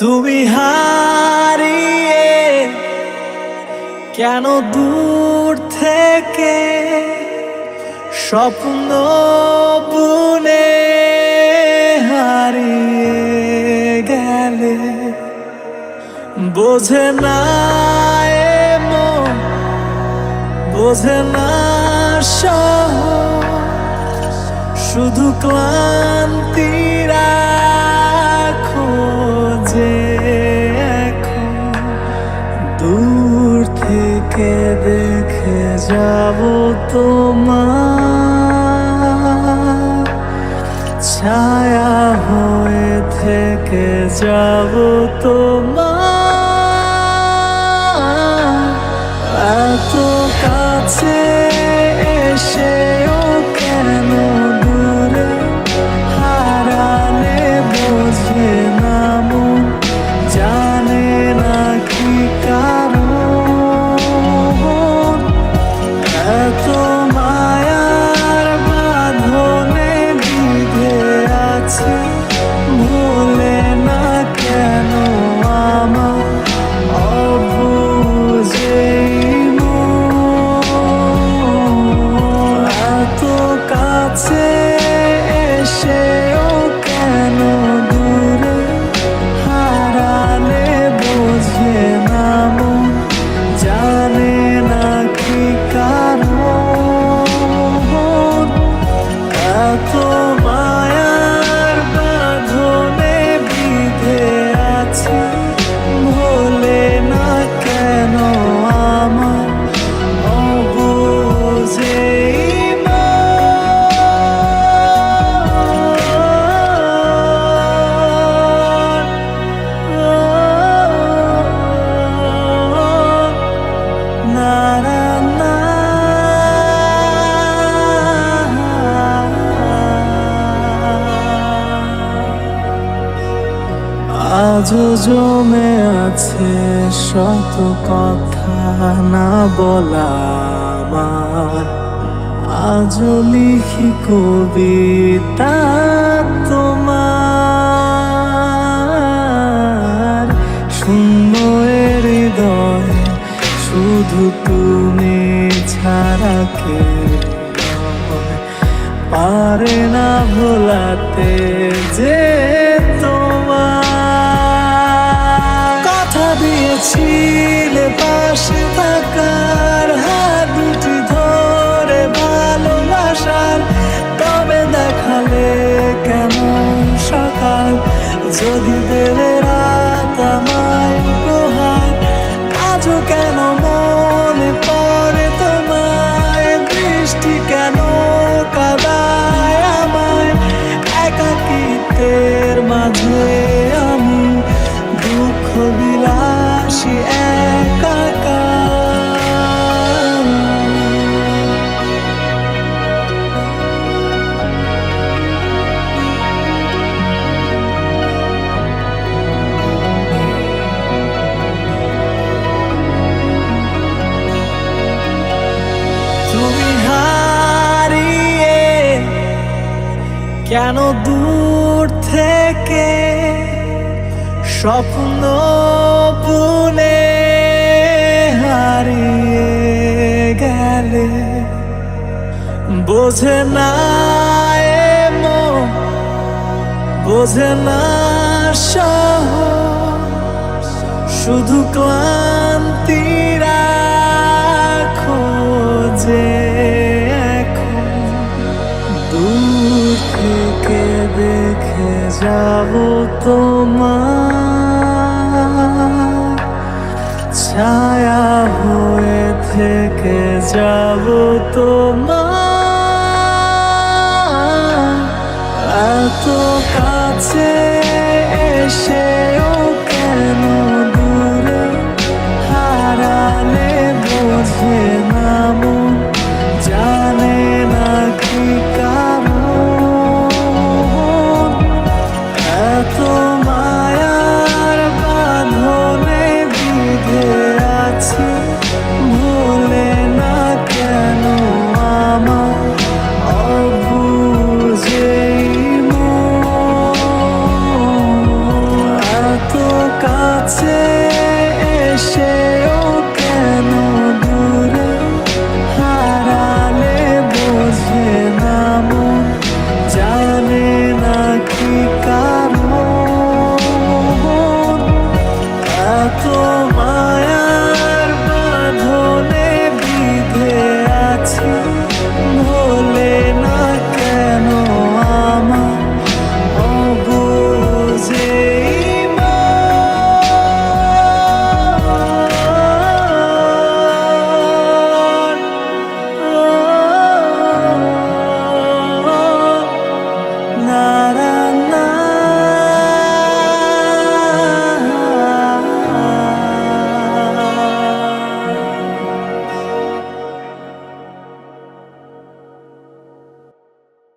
তুমি হারিয়ে কেন দূর থেকে স্বপ্ন বুনে হারিয়ে গেলে? বোঝে না বোঝে না শুধু ক্লান্তিরা থেকে দেখে যাব তোমার। ছায়া হয়ে থেকে যাব তোমার আজও জমে আছে শত কথা না বলা আমার আজও লিখি কবিতা তোমার এ হৃদয় শুধু তুমি ছাড়া কে। পারে না ভোলাতে যে দিয়েছিলে পাশে থাকার হাত দুটি ধরে ভালোবাসার তবে দেখালে কেমন সকাল? যদি দেবে কেন দূর থেকে স্বপ্ন বুনে হারিয়ে গেলে? বোঝে না বোঝে না শুধু ক্লান্তিরা ছায়া হয়ে থেকে যাব তোমার। এত কাছে 在